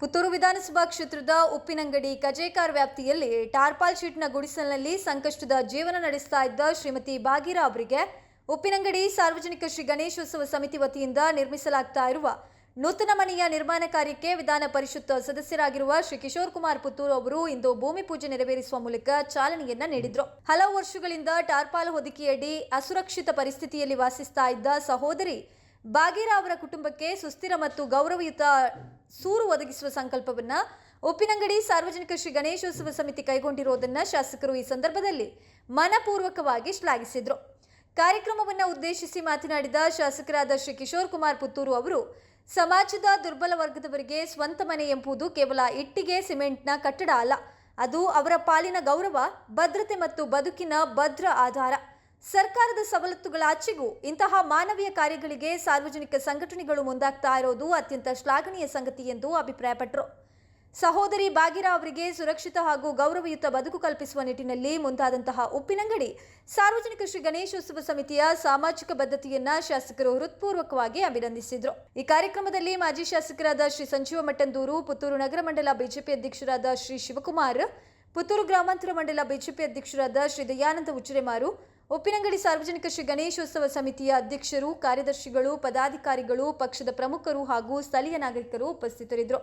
ಪುತ್ತೂರು ವಿಧಾನಸಭಾ ಕ್ಷೇತ್ರದ ಉಪ್ಪಿನಂಗಡಿ ಕಜೇಕಾರ್ ವ್ಯಾಪ್ತಿಯಲ್ಲಿ ಟಾರ್ಪಾಲ್ ಶೀಟ್ನ ಗುಡಿಸಲಿನಲ್ಲಿ ಸಂಕಷ್ಟದ ಜೀವನ ನಡೆಸ್ತಾ ಇದ್ದ ಶ್ರೀಮತಿ ಬಾಗೀರಾ ಅವರಿಗೆ ಉಪ್ಪಿನಂಗಡಿ ಸಾರ್ವಜನಿಕ ಶ್ರೀ ಗಣೇಶೋತ್ಸವ ಸಮಿತಿ ವತಿಯಿಂದ ನಿರ್ಮಿಸಲಾಗ್ತಾ ಇರುವ ನೂತನ ಮನೆಯ ನಿರ್ಮಾಣ ಕಾರ್ಯಕ್ಕೆ ವಿಧಾನ ಪರಿಷತ್ ಸದಸ್ಯರಾಗಿರುವ ಶ್ರೀ ಕಿಶೋರ್ ಕುಮಾರ್ ಪುತ್ತೂರು ಅವರು ಇಂದು ಭೂಮಿ ಪೂಜೆ ನೆರವೇರಿಸುವ ಮೂಲಕ ಚಾಲನೆಯನ್ನ ನೀಡಿದ್ರು. ಹಲವು ವರ್ಷಗಳಿಂದ ಟಾರ್ಪಾಲ್ ಹೊದಿಕೆಯಡಿ ಅಸುರಕ್ಷಿತ ಪರಿಸ್ಥಿತಿಯಲ್ಲಿ ವಾಸಿಸ್ತಾ ಇದ್ದ ಸಹೋದರಿ ಬಾಗೀರಾ ಅವರ ಕುಟುಂಬಕ್ಕೆ ಸುಸ್ಥಿರ ಮತ್ತು ಗೌರವಯುತ ಸೂರು ಒದಗಿಸುವ ಸಂಕಲ್ಪವನ್ನ ಉಪ್ಪಿನಂಗಡಿ ಸಾರ್ವಜನಿಕ ಶ್ರೀ ಗಣೇಶೋತ್ಸವ ಸಮಿತಿ ಕೈಗೊಂಡಿರುವುದನ್ನ ಶಾಸಕರು ಈ ಸಂದರ್ಭದಲ್ಲಿ ಮನಪೂರ್ವಕವಾಗಿ ಶ್ಲಾಘಿಸಿದರು. ಕಾರ್ಯಕ್ರಮವನ್ನು ಉದ್ದೇಶಿಸಿ ಮಾತನಾಡಿದ ಶಾಸಕರಾದ ಶ್ರೀ ಕಿಶೋರ್ ಕುಮಾರ್ ಪುತ್ತೂರು ಅವರು, ಸಮಾಜದ ದುರ್ಬಲ ವರ್ಗದವರಿಗೆ ಸ್ವಂತ ಮನೆ ಎಂಬುದು ಕೇವಲ ಇಟ್ಟಿಗೆ ಸಿಮೆಂಟ್ನ ಕಟ್ಟಡ ಅಲ್ಲ, ಅದು ಅವರ ಪಾಲಿನ ಗೌರವ, ಭದ್ರತೆ ಮತ್ತು ಬದುಕಿನ ಭದ್ರ ಆಧಾರ. ಸರ್ಕಾರದ ಸವಲತ್ತುಗಳಾಚೆಗೂ ಇಂತಹ ಮಾನವೀಯ ಕಾರ್ಯಗಳಿಗೆ ಸಾರ್ವಜನಿಕ ಸಂಘಟನೆಗಳು ಮುಂದಾಗ್ತಾ ಇರೋದು ಅತ್ಯಂತ ಶ್ಲಾಘನೀಯ ಸಂಗತಿ ಎಂದು ಅಭಿಪ್ರಾಯಪಟ್ಟರು. ಸಹೋದರಿ ಬಾಗಿರಾ ಅವರಿಗೆ ಸುರಕ್ಷಿತ ಹಾಗೂ ಗೌರವಯುತ ಬದುಕು ಕಲ್ಪಿಸುವ ನಿಟ್ಟಿನಲ್ಲಿ ಮುಂದಾದಂತಹ ಉಪ್ಪಿನಂಗಡಿ ಸಾರ್ವಜನಿಕ ಶ್ರೀ ಗಣೇಶೋತ್ಸವ ಸಮಿತಿಯ ಸಾಮಾಜಿಕ ಬದ್ಧತೆಯನ್ನ ಶಾಸಕರು ಹೃತ್ಪೂರ್ವಕವಾಗಿ ಅಭಿನಂದಿಸಿದ್ರು. ಈ ಕಾರ್ಯಕ್ರಮದಲ್ಲಿ ಮಾಜಿ ಶಾಸಕರಾದ ಶ್ರೀ ಸಂಜೀವ ಮಟ್ಟಂದೂರು, ಪುತ್ತೂರು ನಗರ ಮಂಡಲ ಬಿಜೆಪಿ ಅಧ್ಯಕ್ಷರಾದ ಶ್ರೀ ಶಿವಕುಮಾರ್, ಪುತ್ತೂರು ಗ್ರಾಮಾಂತರ ಮಂಡಲ ಬಿಜೆಪಿ ಅಧ್ಯಕ್ಷರಾದ ಶ್ರೀ ದಯಾನಂದ ಉಚ್ಚಿರೆಮಾರು ಉಪ್ಪಿನಂಗಡಿ ಸಾರ್ವಜನಿಕ ಶ್ರೀ ಗಣೇಶೋತ್ಸವ ಸಮಿತಿಯ ಅಧ್ಯಕ್ಷರು ಕಾರ್ಯದರ್ಶಿಗಳು ಪದಾಧಿಕಾರಿಗಳು ಪಕ್ಷದ ಪ್ರಮುಖರು ಹಾಗೂ ಸ್ಥಳೀಯ ನಾಗರಿಕರು ಉಪಸ್ಥಿತರಿದ್ದರು.